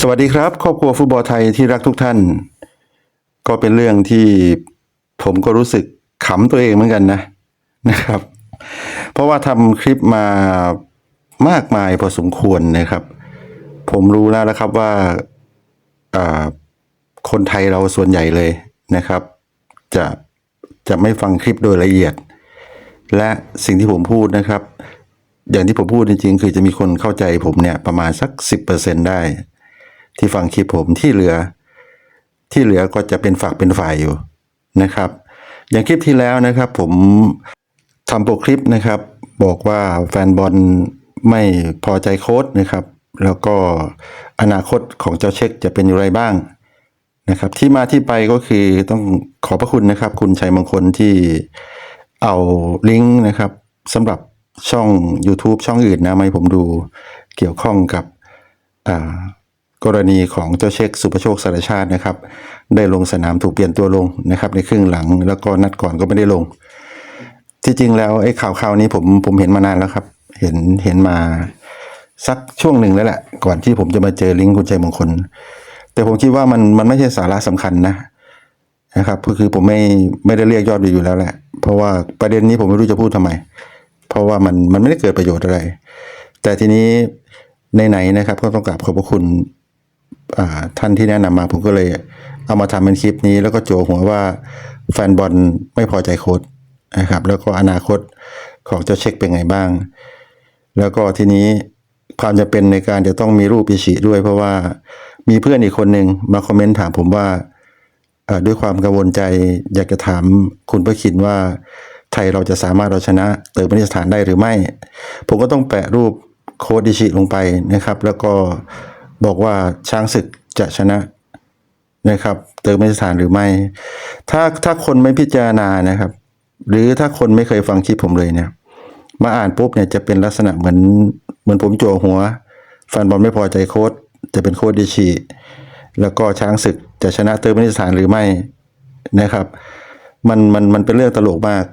สวัสดีครับ ครอบครัวฟุตบอลไทยที่รักทุกท่าน ก็เป็นเรื่องที่ผมก็รู้สึกขำตัวเองเหมือนกันนะนะครับ เพราะว่าทำคลิปมามากมายพอสมควรนะครับ ผมรู้แล้วนะครับว่าอ่าคนไทยเราส่วนใหญ่เลยนะครับ จะจะไม่ฟังคลิปโดยละเอียด และสิ่งที่ผมพูดนะครับ อย่างที่ผมพูดจริงๆ คือจะมีคนเข้าใจผมเนี่ยประมาณสัก 10%ได้ ที่ฟังคลิปผมที่เหลือ ที่เหลือก็จะเป็นฝักเป็นฝ่ายอยู่นะครับ อย่างคลิปที่แล้วนะครับ ผมทำโปรคลิปนะครับ บอกว่าแฟนบอลไม่พอใจโค้ดนะครับ แล้วก็อนาคตของเจ้าเช็คจะเป็นอย่างไรบ้างนะครับ ที่มาที่ไปก็คือต้องขอพระคุณนะครับ คุณชัยมงคลที่เอาลิงก์นะครับสำหรับ ช่อง YouTube ช่องอื่นนะไมาให้ผมดูเกี่ยวข้องกับกรณีของเจ้าเช็คสุประโชคสารชาตินะครับ ได้ลงสนามถูกเปลี่ยนตัวลงนะครับ ในครึ่งหลังแล้วก็นัดก่อนก็ไม่ได้ลง ที่จริงแล้วไอ้ข่าวข่าวนี้ผมผมเห็นมานานแล้วครับ เห็นเห็นมาสักช่วงหนึ่งแล้วแหละก่อนที่ผมจะมาเจอลิงก์คุณใจมงคล แต่ผมคิดว่ามันมันไม่ใช่สาระสำคัญนะนะครับก็คือผมไม่ไม่ได้เรียกยอดวิวอยู่แล้วแหละ เพราะว่าประเด็นนี้ผมไม่รู้จะพูดทำไม เพราะว่ามันมันไม่ได้เกิดประโยชน์อะไร แต่ทีนี้ไหนๆนะครับ ก็ต้องกราบขอบพระคุณท่านที่แนะนำมาผมก็เลยเอามาทำเป็นคลิปนี้แล้วก็โจหัวว่าแฟนบอลไม่พอใจโค้ดนะครับ แล้วก็อนาคตของเจ้าเช็คเป็นไงบ้าง แล้วก็ทีนี้ความจะเป็นในการจะต้องมีรูปอิชิด้วย เพราะว่ามีเพื่อนอีกคนหนึ่งมาคอมเมนต์ถามผมว่าด้วยความกังวลใจอยากจะถามคุณประคินว่า ทยเราจะสามารถเอาชนะเติร์กเมนิสถานได้หรือไม่ ผมก็ต้องแปะรูปโค้ดอิชิลงไปนะครับ แล้วก็บอกว่าช้างศึกจะชนะนะครับเติร์กเมนิสถานหรือไม่ ถ้าถ้าคนไม่พิจารณานะครับ หรือถ้าคนไม่เคยฟังคลิปผมเลยเนี่ย มาอ่านปุ๊บเนี่ยจะเป็นลักษณะเหมือนเหมือนผมโจหัวแฟนบอลไม่พอใจโค้ดจะเป็นโค้ดดิชีแล้วก็ช้างศึกจะชนะเติร์กเมนิสถานหรือไม่นะครับ มันมันมันเป็นเรื่องตลกมาก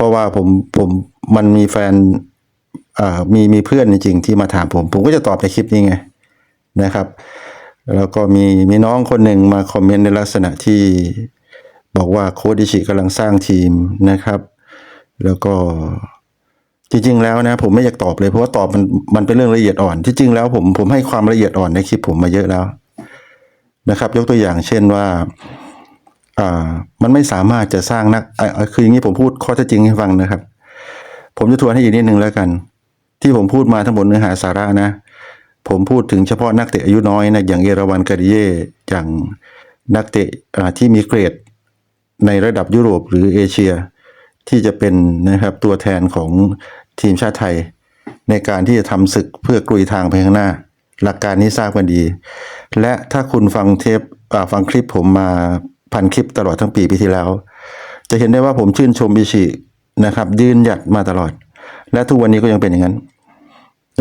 เพราะว่าผมผมมันมีแฟนอ่ามีมีเพื่อนจริงๆที่มาถามผม ผมก็จะตอบในคลิปนี้ไงนะครับ แล้วก็มีมีน้องคนหนึ่งมาคอมเมนต์ในลักษณะที่บอกว่าโค้ดดิชิกำลังสร้างทีมนะครับ แล้วก็จริงๆแล้วนะผมไม่อยากตอบเลยเพราะว่าตอบมันมันเป็นเรื่องละเอียดอ่อน ที่จริงแล้วผมผมให้ความละเอียดอ่อนในคลิปผมมาเยอะแล้วนะครับ ยกตัวอย่างเช่นว่า มันไม่สามารถจะสร้างนักคืออย่างนี้ผมพูดข้อเท็จจริงให้ฟังนะครับ ผมจะทวนให้อีกนิดนึงแล้วกัน ที่ผมพูดมาทั้งหมดเนื้อหาสาระนะ ผมพูดถึงเฉพาะนักเตะอายุน้อยนะอย่างเอราวันการิเย่อย่างนักเตะที่มีเกรดในระดับยุโรปหรือเอเชีย ที่จะเป็นนะครับตัวแทนของทีมชาติไทย ในการที่จะทำศึกเพื่อกลุยทางไปข้างหน้า หลักการนี้ทราบกันดี และถ้าคุณฟังเทปฟังคลิปผมมา พันคลิปตลอดทั้งปีปีที่แล้ว จะเห็นได้ว่าผมชื่นชมบิชินะครับ ยืนหยัดมาตลอด และทุกวันนี้ก็ยังเป็นอย่างนั้น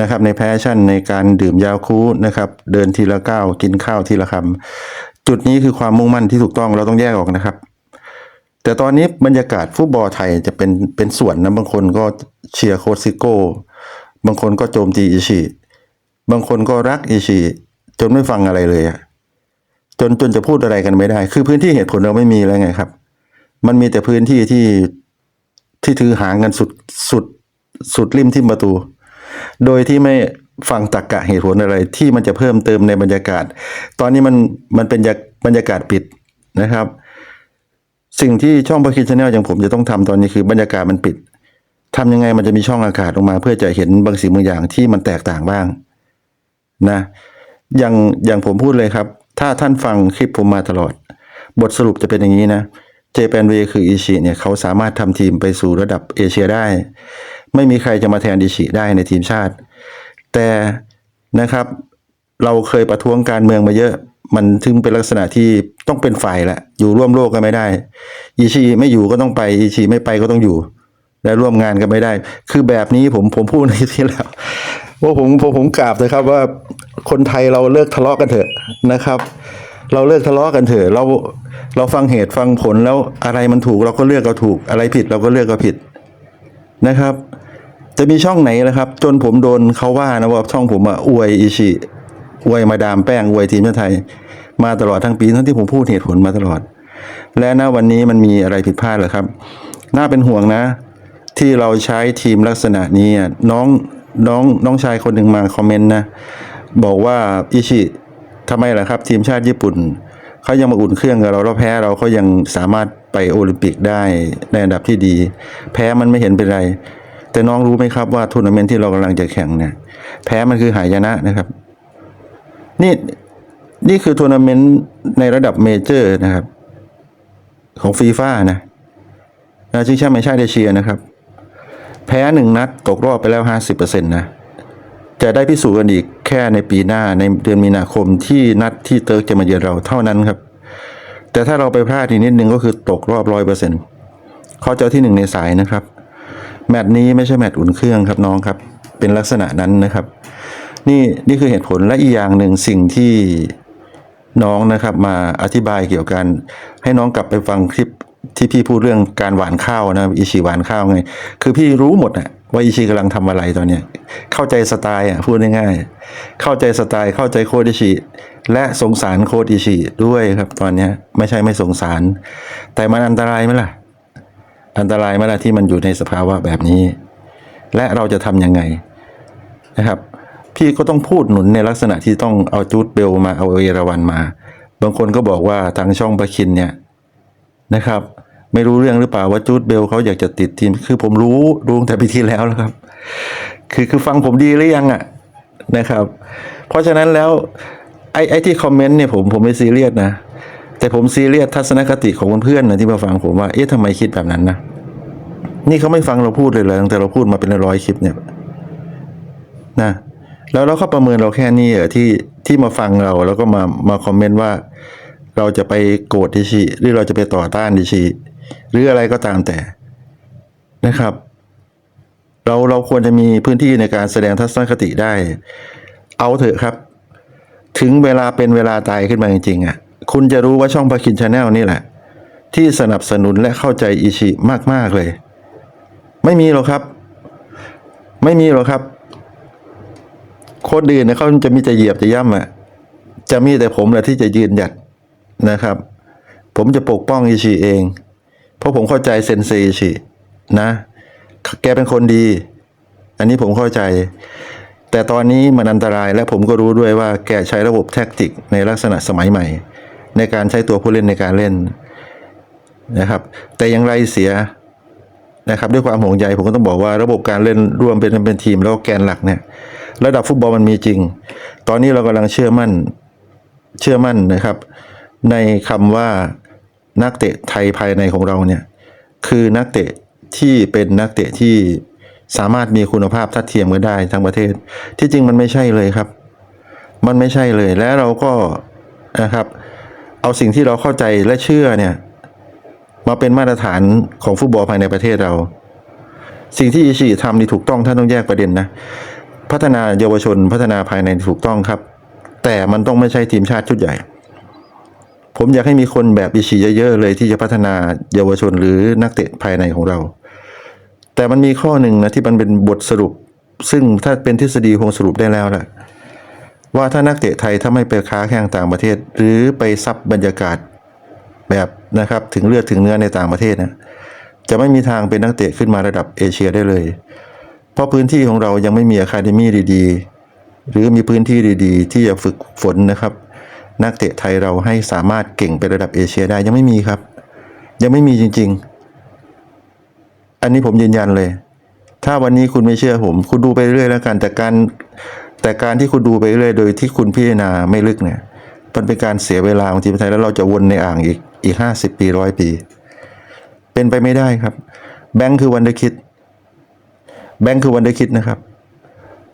นะครับในแพชชั่นในการดื่มยาคูนะครับ เดินทีละก้าวกินข้าวทีละคำจุดนี้คือความมุ่งมั่นที่ถูกต้องเราต้องแยกออกนะครับ แต่ตอนนี้บรรยากาศฟุตบอลไทยจะเป็นเป็นส่วนนะบางคนก็เชียร์โคซิโก้บางคนก็โจมตีอิชิบางคนก็รักอิชิจนไม่ฟังอะไรเลยอะ จนจนจะพูดอะไรกันไม่ได้ คือพื้นที่เหตุผลเราไม่มีแล้วไงครับ มันมีแต่พื้นที่ที่ที่ถือหางกันสุดสุดสุดริมทิมประตู โดยที่ไม่ฟังตรกกะเหตุผลอะไรที่มันจะเพิ่มเติมในบรรยากาศ ตอนนี้มันมันเป็นบรรยากาศปิดนะครับ สิ่งที่ช่องพาคินชาแนลอย่างผมจะต้องทำตอนนี้คือบรรยากาศมันปิดทำยังไงมันจะมีช่องอากาศออกมา เพื่อจะเห็นบางสิ่งบางอย่างที่มันแตกต่างบ้างนะอย่างอย่างผมพูดเลยครับ ถ้าท่านฟังคลิปผมมาตลอด บทสรุปจะเป็นอย่างนี้นะเจแปนเวคืออิชิเนี่ยเขาสามารถทำทีมไปสู่ระดับเอเชียได้ ไม่มีใครจะมาแทนอิชิได้ในทีมชาติ แต่นะครับเราเคยประท้วงการเมืองมาเยอะมันถึงเป็นลักษณะที่ต้องเป็นฝ่ายละ อยู่ร่วมโลกกันไม่ได้อิชิไม่อยู่ก็ต้องไปอิชิไม่ไปก็ต้องอยู่ และร่วมงานกันไม่ได้ คือแบบนี้ผมผมพูดในที่แล้วว่าผมผมผมกราบเลยครับว่าคนไทยเราเลิกทะเลาะกันเถอะ นะครับ เราเลิกทะเลาะกันเถอะเราเราฟังเหตุฟังผลแล้วอะไรมันถูกเราก็เลือกเราถูก อะไรผิดเราก็เลือกเราผิดนะครับ จะมีช่องไหนนะครับ จนผมโดนเขาว่านะว่าช่องผมอะอวยอิชิอวยมาดามแป้งอวยทีมชาติไทย มาตลอดทั้งปีทั้งที่ผมพูดเหตุผลมาตลอด และณวันนี้มันมีอะไรผิดพลาดหรอครับ น่าเป็นห่วงนะ ที่เราใช้ทีมลักษณะนี้น้องน้องน้องชายคนหนึ่งมาคอมเมนต์นะ บอกว่าอิชิ ทำไมล่ะครับ ทีมชาติญี่ปุ่นเขายังมาอุ่นเครื่องกับเราแล้วแพ้เราเขายังสามารถไปโอลิมปิกได้ในอันดับที่ดี แพ้มันไม่เห็นเป็นไร แต่น้องรู้ไหมครับว่าทัวร์นาเมนต์ที่เรากำลังจะแข่งเนี่ย แพ้มันคือหายนะนะครับ นี่นี่คือทัวร์นาเมนต์ในระดับเมเจอร์นะครับ ของฟีฟ่านะนะชิงแชมป์แห่งชาติเอเชียนะครับ แพ้หนึ่งนัดตกรอบไปแล้วห้าสิบเปอร์เซ็นต์นะ จะได้พิสูจน์กันอีกแค่ในปีหน้าในเดือนมีนาคมที่นัดที่เติร์กจะมาเยือนเราเท่านั้นครับ แต่ถ้าเราไปพลาดอีกนิดนึงก็คือตกรอบร้อยเปอร์เซ็นต์เขาเจอที่หนึ่งในสายนะครับ แมตช์นี้ไม่ใช่แมตช์อุ่นเครื่องครับน้องครับ เป็นลักษณะนั้นนะครับ นี่นี่คือเหตุผลและอีกอย่างหนึ่งสิ่งที่น้องนะครับมาอธิบายเกี่ยวกัน ให้น้องกลับไปฟังคลิป ที่พี่พูดเรื่องการหวานข้าวนะอิชิหวานข้าวไง คือพี่รู้หมดอะว่าอิชิกำลังทำอะไรตอนเนี้ยเข้าใจสไตล์อะพูดง่ายๆเข้าใจสไตล์เข้าใจโคดอิชิและสงสารโคดอิชิด้วยครับตอนเนี้ยไม่ใช่ไม่สงสาร แต่มันอันตรายไหมล่ะ อันตรายไหมล่ะที่มันอยู่ในสภาวะแบบนี้ และเราจะทำยังไงนะครับ พี่ก็ต้องพูดหนุนในลักษณะที่ต้องเอาจูดเบลมาเอาเอราวันมา บางคนก็บอกว่าทางช่องประคินเนี่ย นะครับ ไม่รู้เรื่องหรือเปล่าว่าจูดเบลเขาอยากจะติดทีม คือผมรู้รู้งแต่ปีที่แล้วแล้วครับ คือคือฟังผมดีหรือยังอะนะครับ เพราะฉะนั้นแล้วไอ้ไอ้ที่คอมเมนต์เนี่ยผมผมไม่ซีเรียสนะ แต่ผมซีเรียสทัศนคติของเพื่อนๆนะที่มาฟังผมว่าเอ๊ะทำไมคิดแบบนั้นนะนี่เขาไม่ฟังเราพูดเลยเลยตั้งแต่เราพูดมาเป็นร้อยคลิปเนี่ยนะแล้วเราก็ประเมินเราแค่นี้เหรอที่ที่มาฟังเราแล้วก็มามาคอมเมนต์ว่า เราจะไปโกรธดิชิหรือเราจะไปต่อต้านดิชิหรืออะไรก็ตามแต่นะครับ เราเราควรจะมีพื้นที่ในการแสดงทัศนคติได้ เอาเถอะครับ ถึงเวลาเป็นเวลาตายขึ้นมาจริงๆอะ คุณจะรู้ว่าช่องพาคินชาแนลนี่แหละ ที่สนับสนุนและเข้าใจอิชิมากๆเลย ไม่มีหรอกครับ ไม่มีหรอกครับคนอื่นเนี่ยเขาจะมีจะเหยียบจะย่ำอะจะมีแต่ผมแหละที่จะยืนหยัด นะครับ ผมจะปกป้องอิชิเอง เพราะผมเข้าใจเซนเซอิชินะ แกเป็นคนดี อันนี้ผมเข้าใจ แต่ตอนนี้มันอันตรายและผมก็รู้ด้วยว่าแกใช้ระบบแท็กติกในลักษณะสมัยใหม่ ในการใช้ตัวผู้เล่นในการเล่นนะครับ แต่อย่างไรเสียนะครับด้วยความห่วงใยผมก็ต้องบอกว่าระบบการเล่นร่วมเป็นเป็นทีมแล้วแกนหลักเนี่ยระดับฟุตบอลมันมีจริง ตอนนี้เรากำลังเชื่อมั่นเชื่อมั่นนะครับ ในคำว่านักเตะไทยภายในของเราเนี่ยคือนักเตะที่เป็นนักเตะที่สามารถมีคุณภาพทัดเทียมกันได้ทั้งประเทศ ที่จริงมันไม่ใช่เลยครับ มันไม่ใช่เลยและเราก็นะครับ เอาสิ่งที่เราเข้าใจและเชื่อเนี่ยมาเป็นมาตรฐานของฟุตบอลภายในประเทศเรา สิ่งที่อิชิทำนี่ถูกต้องท่านต้องแยกประเด็นนะพัฒนาเยาวชนพัฒนาภายในถูกต้องครับ แต่มันต้องไม่ใช่ทีมชาติชุดใหญ่ ผมอยากให้มีคนแบบอิชิเยอะๆเลยที่จะพัฒนาเยาวชนหรือนักเตะภายในของเรา แต่มันมีข้อหนึ่งนะที่มันเป็นบทสรุป ซึ่งถ้าเป็นทฤษฎีคงสรุปได้แล้วแหละว่าถ้านักเตะไทยถ้าไม่ไปค้าแข่งต่างประเทศ หรือไปซับบรรยากาศแบบนะครับถึงเลือดถึงเนื้อในต่างประเทศนะจะไม่มีทางเป็นนักเตะขึ้นมาระดับเอเชียได้เลย เพราะพื้นที่ของเรายังไม่มีอะคาเดมี่ดีๆ หรือมีพื้นที่ดีๆ ที่จะฝึกฝนนะครับ นักเตะไทยเราให้สามารถเก่งไประดับเอเชียได้ยังไม่มีครับ ยังไม่มีจริง ๆ อันนี้ผมยืนยันเลย ถ้าวันนี้คุณไม่เชื่อผม คุณดูไปเรื่อยแล้วกัน แต่การแต่การที่คุณดูไปเรื่อยโดยที่คุณพิจารณาไม่ลึกเนี่ยมันเป็นการเสียเวลาของทีมไทยแล้วเราจะวนในอ่างอีกอีกห้าสิบปีร้อยปี เป็นไปไม่ได้ครับ แบงค์คือวันเดอร์คิด แบงค์คือวันเดอร์คิดนะครับ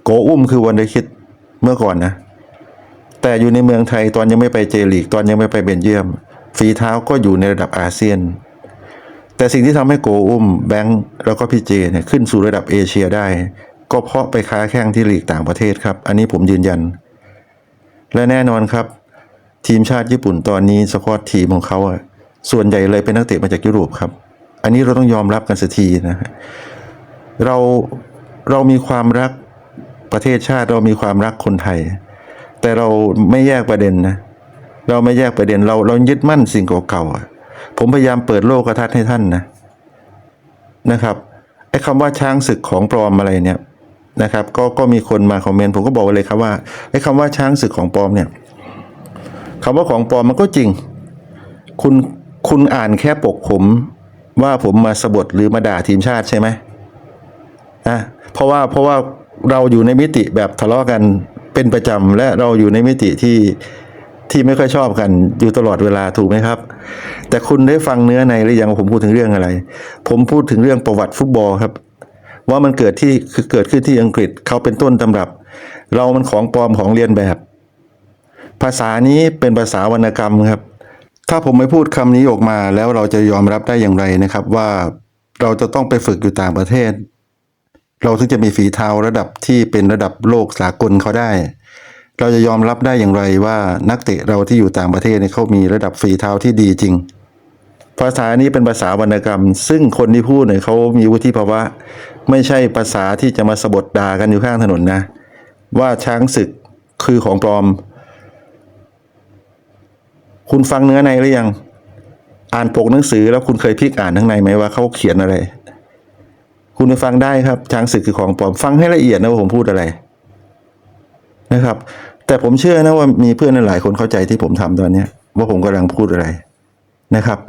โกอุ้มคือวันเดอร์คิดเมื่อก่อนนะ แต่อยู่ในเมืองไทยตอนยังไม่ไปเจลีกตอนยังไม่ไปเบนเยียม ฝีเท้าก็อยู่ในระดับอาเซียน แต่สิ่งที่ทำให้โกอุ้มแบงค์แล้วก็พี่เจเนี่ยขึ้นสู่ระดับเอเชียได้ ก็เพราะไปค้าแข่งที่ลีกต่างประเทศครับ อันนี้ผมยืนยัน และแน่นอนครับ ทีมชาติญี่ปุ่นตอนนี้สควอตทีมของเขาอะส่วนใหญ่เลยเป็นนักเตะมาจากยุโรปครับ อันนี้เราต้องยอมรับกันสักทีนะฮะเราเรามีความรักประเทศชาติเรามีความรักคนไทย แต่เราไม่แยกประเด็นนะ เราไม่แยกประเด็นเราเรายึดมั่นสิ่งเก่าๆผมพยายามเปิดโลกทัศน์ให้ท่านนะนะครับไอ้คำว่าช้างศึกของปลอมอะไรเนี่ยนะครับก็ก็มีคนมาคอมเมนต์ผมก็บอกเลยครับว่าไอ้คำว่าช้างศึกของปลอมเนี่ยคำว่าของปลอมมันก็จริง คุณคุณอ่านแค่ปกผมว่าผมมาสบทหรือมาด่าทีมชาติใช่ไหมอะเพราะว่าเพราะว่าเราอยู่ในมิติแบบทะเลาะกัน เป็นประจำและเราอยู่ในมิติที่ที่ไม่ค่อยชอบกันอยู่ตลอดเวลาถูกไหมครับ แต่คุณได้ฟังเนื้อในหรือยังผมพูดถึงเรื่องอะไร ผมพูดถึงเรื่องประวัติฟุตบอลครับ ว่ามันเกิดที่คือเกิดขึ้นที่อังกฤษเขาเป็นต้นตำรับ เรามันของปลอมของเรียนแบบ ภาษานี้เป็นภาษาวรรณกรรมครับ ถ้าผมไม่พูดคำนี้ออกมาแล้วเราจะยอมรับได้อย่างไรนะครับ ว่าเราจะต้องไปฝึกอยู่ต่างประเทศ เราถึงจะมีฝีเท้าระดับที่เป็นระดับโลกสากลเขาได้ เราจะยอมรับได้อย่างไรว่านักเตะเราที่อยู่ต่างประเทศเนี่ยเขามีระดับฝีเท้าที่ดีจริง ภาษานี้เป็นภาษาวรรณกรรม ซึ่งคนที่พูดเนี่ยเขามีวุฒิภาวะ ไม่ใช่ภาษาที่จะมาสะบดด่ากันอยู่ข้างถนนนะ ว่าช้างศึกคือของปลอม คุณฟังเนื้อในหรือยัง อ่านปกหนังสือแล้วคุณเคยพลิกอ่านข้างในไหมว่าเขาเขียนอะไร คุณไปฟังได้ครับช้างศึกคือของปลอมฟังให้ละเอียดนะว่าผมพูดอะไรนะครับ แต่ผมเชื่อนะว่ามีเพื่อนหลายคนเข้าใจที่ผมทำตอนเนี้ย ว่าผมกำลังพูดอะไรนะครับ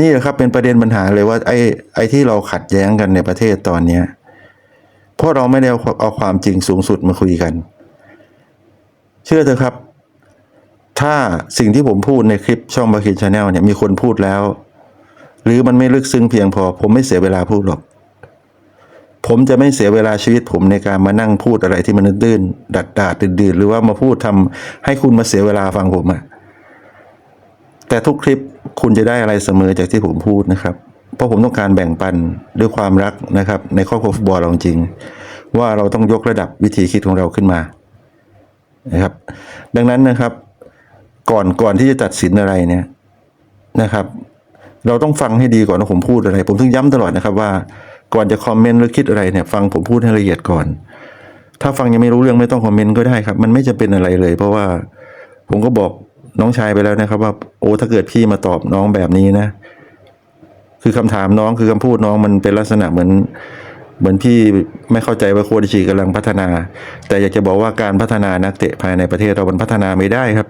นี่แหละครับเป็นประเด็นปัญหาเลยว่าไอ้ไอ้ที่เราขัดแย้งกันในประเทศตอนเนี้ยเพราะเราไม่ได้เอาเอาความจริงสูงสุดมาคุยกัน เชื่อเถอะครับ ถ้าสิ่งที่ผมพูดในคลิปช่องบาคินชาแนลเนี่ยมีคนพูดแล้ว หรือมันไม่ลึกซึ้งเพียงพอ ผมไม่เสียเวลาพูดหรอก ผมจะไม่เสียเวลาชีวิตผมในการมานั่งพูดอะไรที่มันดื้นๆดัดดาดๆดื่นๆหรือว่ามาพูดทำให้คุณมาเสียเวลาฟังผมอะแต่ทุกคลิปคุณจะได้อะไรเสมอจากที่ผมพูดนะครับ เพราะผมต้องการแบ่งปันด้วยความรักนะครับ ในครอบครัวฟุตบอลเราจริง ว่าเราต้องยกระดับวิธีคิดของเราขึ้นมานะครับ ดังนั้นนะครับ ก่อนก่อนที่จะตัดสินอะไรเนี่ยนะครับ เราต้องฟังให้ดีก่อนว่าผมพูดอะไร ผมถึงย้ำตลอดนะครับว่า ก่อนจะคอมเมนต์หรือคิดอะไรเนี่ยฟังผมพูดให้ละเอียดก่อน ถ้าฟังยังไม่รู้เรื่องไม่ต้องคอมเมนต์ก็ได้ครับ มันไม่จะเป็นอะไรเลย เพราะว่าผมก็บอกน้องชายไปแล้วนะครับ ว่าโอ้ถ้าเกิดพี่มาตอบน้องแบบนี้นะ คือคำถามน้องคือคำพูดน้องมันเป็นลักษณะเหมือน เหมือนพี่ไม่เข้าใจว่าโคดิชิกำลังพัฒนา แต่อยากจะบอกว่าการพัฒนานักเตะภายในประเทศเรามันพัฒนาไม่ได้ครับ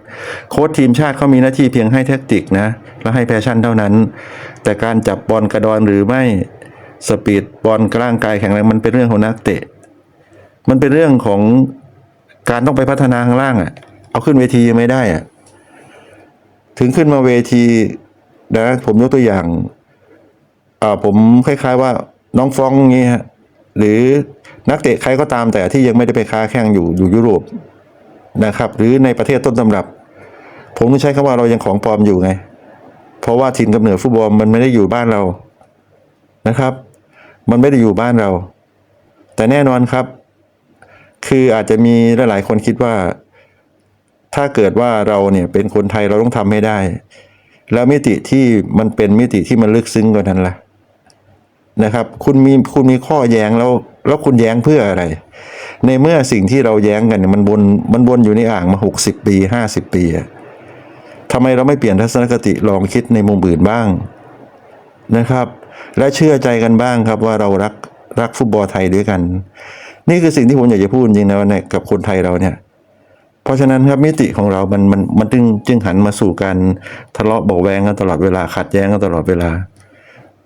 โค้ชทีมชาติเขามีหน้าที่เพียงให้แท็กติกนะ และให้แพชชั่นเท่านั้น แต่การจับบอลกระดอนหรือไม่ สปีดบอลร่างกายแข็งแรงมันเป็นเรื่องของนักเตะ มันเป็นเรื่องของการต้องไปพัฒนาข้างล่างอะ่ะ เอาขึ้นเวทียังไม่ได้อะ่ะ ถึงขึ้นมาเวทีนะ ผมยกตัวอย่างอ่าผมคล้าย ๆ ว่าน้องฟองงี้ฮะหรือนักเตะใครก็ตามแต่ที่ยังไม่ได้ไปค้าแข่งอยู่อยู่ยุโรปนะครับ หรือในประเทศต้นตำรับ ผมต้องใช้คำว่าเรายังของปลอมอยู่ไง เพราะว่าถิ่นกำเนิดฟุตบอลมันไม่ได้อยู่บ้านเรานะครับ มันไม่ได้อยู่บ้านเรา แต่แน่นอนครับ คืออาจจะมีหลายๆคนคิดว่า ถ้าเกิดว่าเราเนี่ยเป็นคนไทยเราต้องทำให้ได้ แล้วมิติที่มันเป็นมิติที่มันลึกซึ้งกว่านั้นล่ะนะครับ คุณมีคุณมีข้อแย้งแล้ว แล้วคุณแย้งเพื่ออะไร ในเมื่อสิ่งที่เราแย้งกันเนี่ยมันบนมันบนอยู่ในอ่างมาหกสิบปีห้าสิบปีอะทำไมเราไม่เปลี่ยนทัศนคติลองคิดในมุมอื่นบ้างนะครับ และเชื่อใจกันบ้างครับว่าเรารักรักฟุตบอลไทยด้วยกัน นี่คือสิ่งที่ผมอยากจะพูดจริงนะว่าเนี่ยกับคนไทยเราเนี่ย เพราะฉะนั้นครับมิติของเรา มันมันมันจึงจึงหันมาสู่การทะเลาะเบาแวงกันตลอดเวลาขัดแย้งกันตลอดเวลา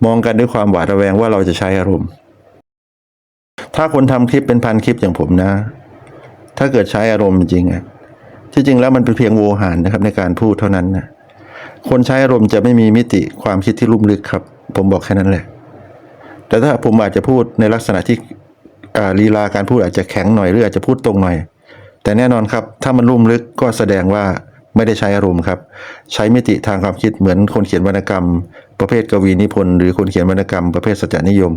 มองกันด้วยความหวาดระแวงว่าเราจะใช้อารมณ์ ถ้าคนทำคลิปเป็นพันคลิปอย่างผมนะ ถ้าเกิดใช้อารมณ์จริงอะที่จริงแล้วมันเป็นเพียงโวหารนะครับในการพูดเท่านั้นนะคนใช้อารมณ์จะไม่มีมิติความคิดที่ลุ่มลึกครับ ผมบอกแค่นั้นแหละ แต่ถ้าผมอาจจะพูดในลักษณะที่ลีลาการพูดอาจจะแข็งหน่อยหรืออาจจะพูดตรงหน่อย แต่แน่นอนครับ ถ้ามันลุ่มลึกก็แสดงว่าไม่ได้ใช้อารมณ์ครับ ใช้มิติทางความคิดเหมือนคนเขียนวรรณกรรม ประเภทกวีนิพนธ์หรือคนเขียนวรรณกรรมประเภทสัจจนิยม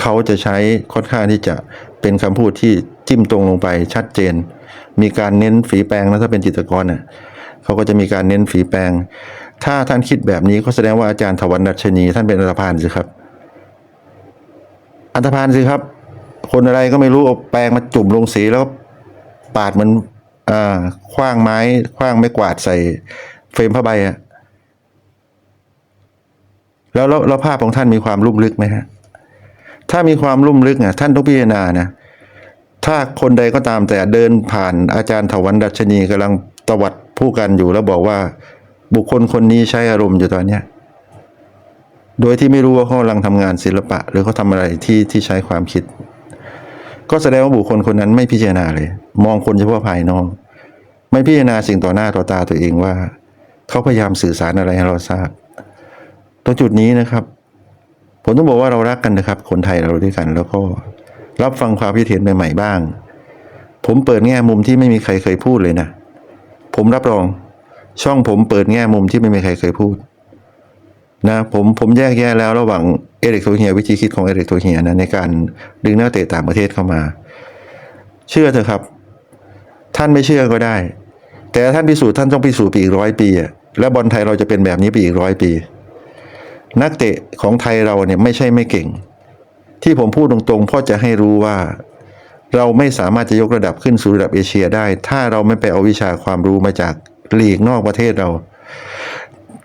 เขาจะใช้ค่อนข้างที่จะเป็นคำพูดที่จิ้มตรงลงไปชัดเจน มีการเน้นฝีแปลงนะถ้าเป็นจิตรกรเน่ะเขาก็จะมีการเน้นฝีแปลง ถ้าท่านคิดแบบนี้ก็แสดงว่าอาจารย์ถวันดัชนี ท่านเป็นอันธพาลสิครับ อันธพาลสิครับ คนอะไรก็ไม่รู้เอาแปรงมาจุ่มลงสีแล้วปาดเหมันอ่าคว้างไม้คว้างไม้กวาดใส่เฟรมผ้าใบอะแล้วแล้วภาพของท่านมีความลุ่มลึกไหมฮะถ้ามีความลุ่มลึกอะท่านต้องพิจารณานะถ้าคนใดก็ตามแต่เดินผ่านอาจารย์ถวันดัชนีกำลังตวัดผู้กันอยู่แล้วบอกว่า บุคคลคนนี้ใช้อารมณ์อยู่ตอนเนี้ยโดยที่ไม่รู้ว่าเขากำลังทำงานศิลปะ หรือเขาทำอะไรที่ที่ใช้ความคิด ก็แสดงว่าบุคคลคนนั้นไม่พิจารณาเลย มองคนเฉพาะภายนอก ไม่พิจารณาสิ่งต่อหน้าต่อตาตัวเองว่า เขาพยายามสื่อสารอะไรให้เราทราบตรงจุดนี้นะครับผมต้องบอกว่าเรารักกันนะครับ คนไทยเราด้วยกัน แล้วก็รับฟังความคิดเห็นใหม่ๆบ้าง ผมเปิดแง่มุมที่ไม่มีใครเคยพูดเลยนะ ผมรับรอง ช่องผมเปิดแง่มุมที่ไม่มีใครเคยพูด นะผมผมแยกแยะแล้วระหว่างเอริกโทเฮียวิธีคิดของเอริกโทเฮียนะในการดึงนักเตะต่างประเทศเข้ามา เชื่อเถอะครับ ท่านไม่เชื่อก็ได้ แต่ท่านพิสูจน์ท่านต้องพิสูจน์ไปอีกร้อยปีอะและบอลไทยเราจะเป็นแบบนี้ไปอีกร้อยปี นักเตะของไทยเราเนี่ยไม่ใช่ไม่เก่ง ที่ผมพูดตรงๆเพราะจะให้รู้ว่าเราไม่สามารถจะยกระดับขึ้นสู่ระดับเอเชียได้ ถ้าเราไม่ไปเอาวิชาความรู้มาจาก หลีกนอกประเทศเรา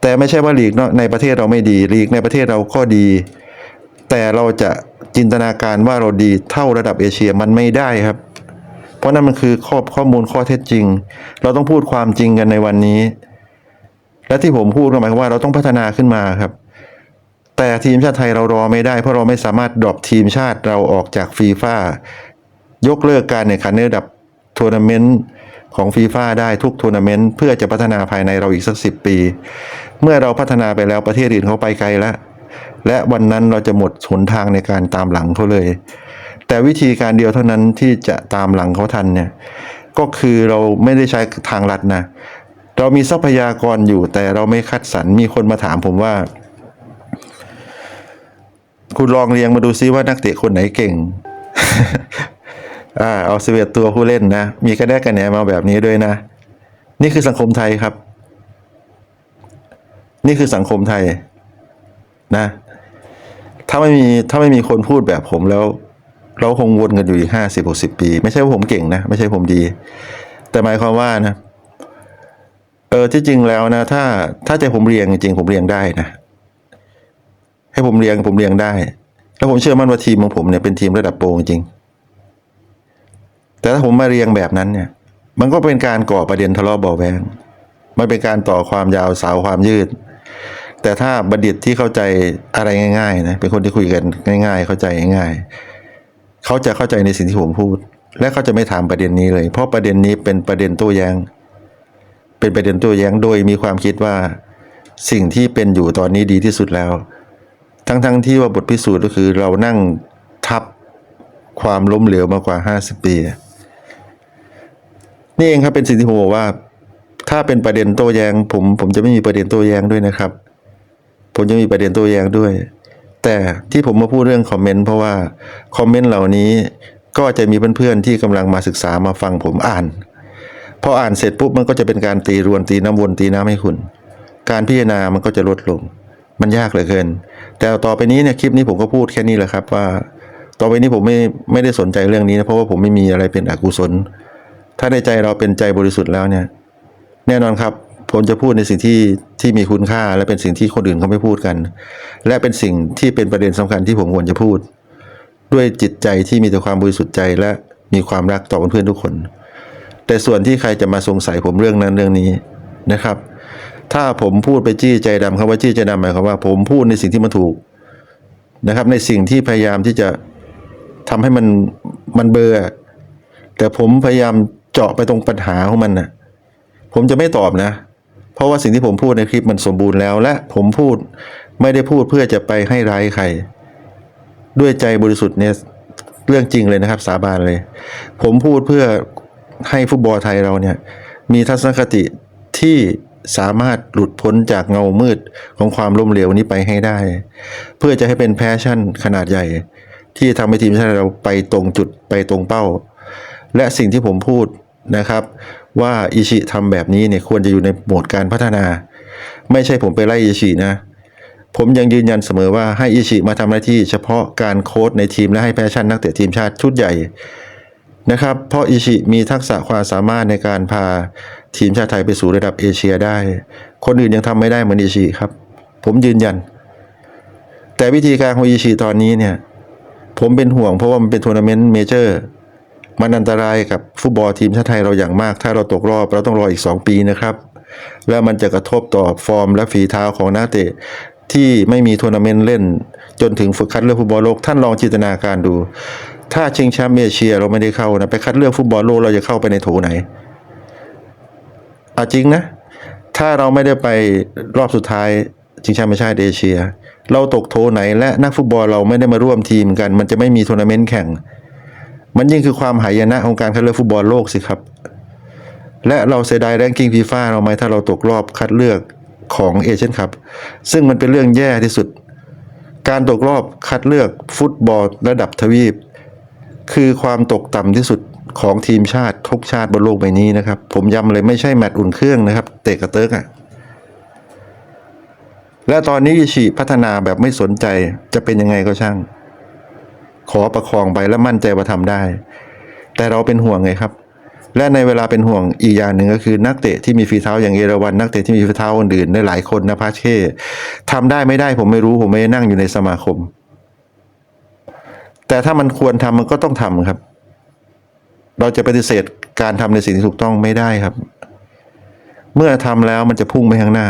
แต่ไม่ใช่ว่าหลีกนอกในประเทศเราไม่ดีหลีกในประเทศเราก็ดี แต่เราจะจินตนาการว่าเราดีเท่าระดับเอเชียมันไม่ได้ครับ เพราะนั่นมันคือข้อข้อมูลข้อเท็จจริง เราต้องพูดความจริงกันในวันนี้ และที่ผมพูดก็หมายความว่าเราต้องพัฒนาขึ้นมาครับแต่ทีมชาติไทยเรารอไม่ได้เพราะเราไม่สามารถดรอปทีมชาติเราออกจากฟีฟ่ายกเลิกการแข่งขันในระดับทัวร์นาเมนต์ ของฟีฟ่าได้ทุกทัวร์นาเมนต์เพื่อจะพัฒนาภายในเราอีกสักสิปี เมื่อเราพัฒนาไปแล้วประเทศอื่นเขาไปไกลแล้วและวันนั้นเราจะหมดหนทางในการตามหลังเขาเลย แต่วิธีการเดียวเท่านั้นที่จะตามหลังเขาทันเนี่ยก็คือเราไม่ได้ใช้ทางลัดนะ เรามีทรัพยากรอยู่แต่เราไม่คัดสรรมีคนมาถามผมว่า คุณลองเรียงมาดูซิว่านักเตะคนไหนเก่ง อ่าเอาสิบเอ็ดตัวผู้เล่นนะ มีกระแดกกระแหนมาแบบนี้ด้วยนะ นี่คือสังคมไทยครับ นี่คือสังคมไทยนะ ถ้าไม่มีถ้าไม่มีคนพูดแบบผมแล้ว เราคงวนกันอยู่อีกห้าสิบหกสิบปี ไม่ใช่ว่าผมเก่งนะ ไม่ใช่ผมดี แต่หมายความว่านะเออที่จริงแล้วนะ ถ้าถ้าใจผมเรียงจริงๆผมเรียงได้นะ ให้ผมเรียงผมเรียงได้ แล้วผมเชื่อมั่นว่าทีมของผมเนี่ยเป็นทีมระดับโปรจริง แต่ถ้าผมมาเรียงแบบนั้นเนี่ย มันก็เป็นการก่อประเด็นทะเลาะเบาแวงมันเป็นการต่อความยาวสาวความยืด แต่ถ้าบัณฑิตที่เข้าใจอะไรง่ายๆนะเป็นคนที่คุยกันง่าย ๆ เข้าใจง่ายๆเขาจะเข้าใจในสิ่งที่ผมพูด และเขาจะไม่ถามประเด็นนี้เลย เพราะประเด็นนี้เป็นประเด็นโต้แย้ง เป็นประเด็นโต้แย้งโดยมีความคิดว่าสิ่งที่เป็นอยู่ตอนนี้ดีที่สุดแล้ว ทั้งๆทที่ว่าบทพิสูจน์ก็คือเรานั่งทับความล้มเหลวมากว่า 50 ปี นี่เองครับเป็นสิ่งที่ผมบอกว่า ถ้าเป็นประเด็นโต้แย้งผมผมจะไม่มีประเด็นโต้แย้งด้วยนะครับ ผมจะมีประเด็นโต้แย้งด้วย แต่ที่ผมมาพูดเรื่องคอมเมนต์เพราะว่าคอมเมนต์เหล่านี้ก็จะมีเพื่อนๆที่กำลังมาศึกษามาฟังผมอ่านพออ่านเสร็จปุ๊บมันก็จะเป็นการตีรวนตีน้ำวนตีน้ำให้คุณ การพิจารณามันก็จะลดลง มันยากเหลือเกิน แต่ต่อไปนี้เนี่ยคลิปนี้ผมก็พูดแค่นี้แหละครับว่า ต่อไปนี้ผมไม่ไม่ได้สนใจเรื่องนี้นะเพราะว่าผมไม่มีอะไรเป็นอกุศล ถ้าในใจเราเป็นใจบริสุทธิ์แล้วเนี่ย แน่นอนครับ ผมจะพูดในสิ่งที่ที่มีคุณค่า และเป็นสิ่งที่คนอื่นเขาไม่พูดกัน และเป็นสิ่งที่เป็นประเด็นสำคัญที่ผมควรจะพูด ด้วยจิตใจที่มีแต่ความบริสุทธิ์ใจและมีความรักต่อเพื่อนๆทุกคน แต่ส่วนที่ใครจะมาสงสัยผมเรื่องนั้นเรื่องนี้นะครับ ถ้าผมพูดไปจี้ใจดำคำว่าจี้ใจดำหมายความว่า ผมพูดในสิ่งที่มันถูกนะครับ ในสิ่งที่พยายามที่จะทำให้มันมันเบอร์แต่ผมพยายาม เจาะไปตรงปัญหาของมันนะผมจะไม่ตอบนะ เพราะว่าสิ่งที่ผมพูดในคลิปมันสมบูรณ์แล้ว และผมพูดไม่ได้พูดเพื่อจะไปให้ร้ายใคร ด้วยใจบริสุทธิ์เนี่ยเรื่องจริงเลยนะครับ สาบานเลย ผมพูดเพื่อให้ฟุตบอลไทยเราเนี่ย มีทัศนคติที่สามารถหลุดพ้นจากเงามืดของความล้มเหลวนี้ไปให้ได้ เพื่อจะให้เป็นแพชชั่นขนาดใหญ่ ที่ทำให้ทีมชาติเราไปตรงจุดไปตรงเป้า และสิ่งที่ผมพูด นะครับ ว่าอิชิทำแบบนี้เนี่ยควรจะอยู่ในโหมดการพัฒนา ไม่ใช่ผมไปไล่อิชินะ ผมยังยืนยันเสมอว่าให้อิชิมาทำหน้าที่เฉพาะการโค้ชในทีมและให้แพชชั่นนักเตะทีมชาติชุดใหญ่นะครับ เพราะอิชิมีทักษะความสามารถในการพาทีมชาติไทยไปสู่ระดับเอเชียได้ คนอื่นยังทำไม่ได้เหมือนอิชิครับ ผมยืนยัน แต่วิธีการของอิชิตอนนี้เนี่ย ผมเป็นห่วงเพราะว่ามันเป็นทัวร์นาเมนต์เมเจอร์ มันอันตรายกับฟุตบอลทีมชาติไทยเราอย่างมาก ถ้าเราตกรอบเราต้องรออีก 2 ปีนะครับ แล้วมันจะกระทบต่อฟอร์มและฝีเท้าของนักเตะที่ไม่มีทัวร์นาเมนต์เล่น จนถึงฝึกคัดเลือกฟุตบอลโลกท่านลองจินตนาการดู ถ้าชิงแชมป์เอเชียเราไม่ได้เข้านะไปคัดเลือกฟุตบอลโลกเราจะเข้าไปในโถไหนอาจริงนะ ถ้าเราไม่ได้ไปรอบสุดท้ายชิงแชมป์ประเทศเอเชีย เราตกโถไหนและนักฟุตบอลเราไม่ได้มาร่วมทีมกัน มันจะไม่มีทัวร์นาเมนต์แข่ง มันยิ่งคือความหายนะของการคัดเลือกฟุตบอลโลกสิครับ และเราเสียดายแรงกิ้งฟีฟ่าเราไหมถ้าเราตกรอบคัดเลือกของเอเชียนคัพซึ่งมันเป็นเรื่องแย่ที่สุด การตกรอบคัดเลือกฟุตบอลระดับทวีป คือความตกต่ำที่สุดของทีมชาติทุกชาติบนโลกใบนี้นะครับ ผมย้ำเลยไม่ใช่แมตช์อุ่นเครื่องนะครับ เตะกระเติกอะ่ะและตอนนี้อิชิพัฒนาแบบไม่สนใจจะเป็นยังไงก็ช่าง ขอประคองไปและมั่นใจว่าทำได้ แต่เราเป็นห่วงไงครับ และในเวลาเป็นห่วงอีกอย่างหนึ่งก็คือนักเตะที่มีฝีเท้าอย่างเอราวันนักเตะที่มีฝีเท้าอื่นๆได้หลายคนนะพาเช่ทำได้ไม่ได้ผมไม่รู้ผมไม่ได้นั่งอยู่ในสมาคม แต่ถ้ามันควรทำมันก็ต้องทำครับ เราจะปฏิเสธการทำในสิ่งที่ถูกต้องไม่ได้ครับ เมื่อทำแล้วมันจะพุ่งไปข้างหน้า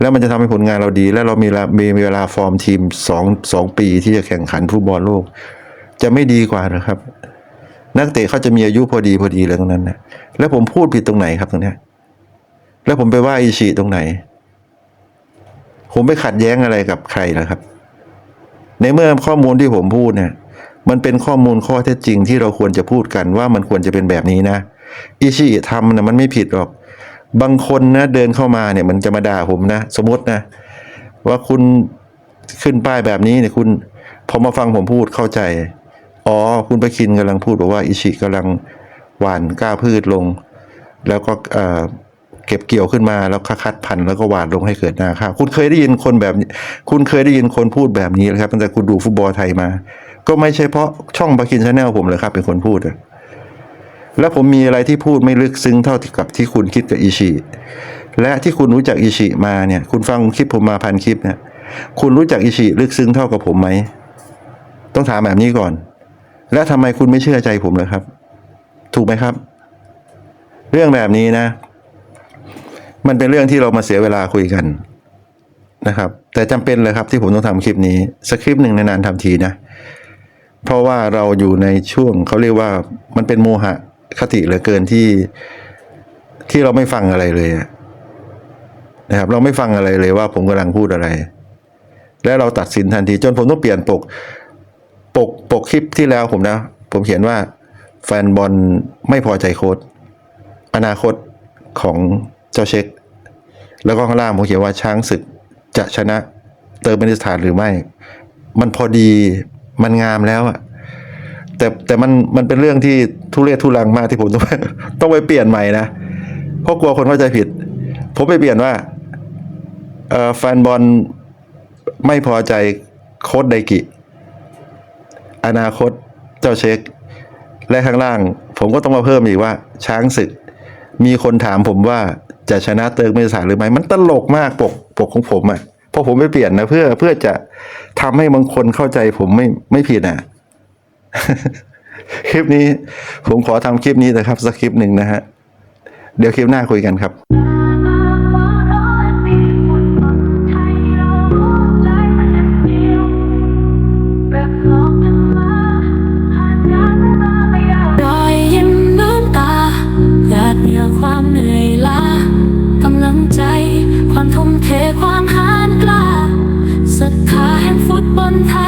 แล้วมันจะทำให้ผลงานเราดี และเรามีเวลามีมีเวลาฟอร์มทีมสองสองปีที่จะแข่งขันฟุตบอลโลก จะไม่ดีกว่านะครับ นักเตะเขาจะมีอายุพอดีพอดีเลยตรงนั้นนะแล้วผมพูดผิดตรงไหนครับตรงนี้แล้วผมไปว่าอิชิตรงไหน ผมไปขัดแย้งอะไรกับใครนะครับ ในเมื่อข้อมูลที่ผมพูดเนี่ยมันเป็นข้อมูลข้อเท็จจริงที่เราควรจะพูดกันว่ามันควรจะเป็นแบบนี้นะอิชิทำนะมันไม่ผิดหรอก บางคนนะเดินเข้ามาเนี่ยมันจะมาด่าผมนะ สมมตินะ ว่าคุณขึ้นป้ายแบบนี้เนี่ยคุณพอมาฟังผมพูดเข้าใจ อ๋อ คุณประคินกำลังพูดบอกว่าอิชิกำลังหว่านก้าพืชลง แล้วก็เอ่อเก็บเกี่ยวขึ้นมาแล้วคัดพันธุ์แล้วก็หว่านลงให้เกิดนาข้าวคุณเคยได้ยินคนแบบคุณเคยได้ยินคนพูดแบบนี้ไหมครับตั้งแต่คุณดูฟุตบอลไทยมา ก็ไม่ใช่เพราะช่องบาคินชาแนลผมเลยครับเป็นคนพูดอะ แล้วผมมีอะไรที่พูดไม่ลึกซึ้งเท่ากับที่คุณคิดกับอิชิและที่คุณรู้จักอิชิมาเนี่ย คุณฟังคลิปผมมาพันคลิปเนี่ย คุณรู้จักอิชิลึกซึ้งเท่ากับผมไหม ต้องถามแบบนี้ก่อน และทำไมคุณไม่เชื่อใจผมเลยครับ ถูกไหมครับ เรื่องแบบนี้นะ มันเป็นเรื่องที่เรามาเสียเวลาคุยกันนะครับ แต่จำเป็นเลยครับที่ผมต้องทำคลิปนี้สักคลิปหนึ่งนานๆทำทีนะ เพราะว่าเราอยู่ในช่วงเขาเรียกว่ามันเป็นโมหะ คติเหลือเกินที่ที่เราไม่ฟังอะไรเลยนะครับ เราไม่ฟังอะไรเลยว่าผมกำลังพูดอะไร และเราตัดสินทันที จนผมต้องเปลี่ยนปก ปกปกคลิปที่แล้วผมนะ ผมเขียนว่า แฟนบอลไม่พอใจโค้ดอนาคตของเจ้าเช็ค แล้วก็ข้างล่างผมเขียนว่าช้างศึกจะชนะเติร์กเมนิสถานหรือไม่ มันพอดีมันงามแล้วอะ แต่แต่มันมันเป็นเรื่องที่ทุเรศทุรังมากที่ผมต้องต้องไปเปลี่ยนใหม่นะเพราะกลัวคนเข้าใจผิด ผมไปเปลี่ยนว่าแฟนบอลไม่พอใจโค้ดไดกิ อนาคตเจ้าเช็ค และข้างล่าง ผมก็ต้องมาเพิ่มอีกว่า ช้างศึก มีคนถามผมว่าจะชนะเติร์กเมสานหรือไม่ มันตลกมากปกปกของผมอะ่ะเพราะผมไปเปลี่ยนนะเพื่อเพื่อจะทำให้บางคนเข้าใจผมไม่ไม่ผิดอะ คลิปนี้ผมขอทำคลิปนี้นะครับสักคลิปหนึ่งนะฮะ เดี๋ยวคลิปหน้าคุยกันครับความทุ่มเทความหานกล้าศรัทธาแห่งฟุตบอลไทย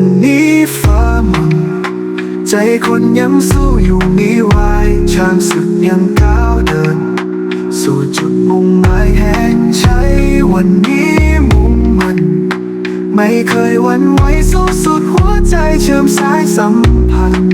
วันนี้ฟ้ามังใจคนยังสู้อยู่นี้ไว้ช้างศึกยังก้าวเดิน สู่จุดมุ่งหมายแห่งใชัวันนี้มุ่งมัน ไม่เคยวันไหวสู้สุดหัวใจเชื่อมสายสัมพันธ์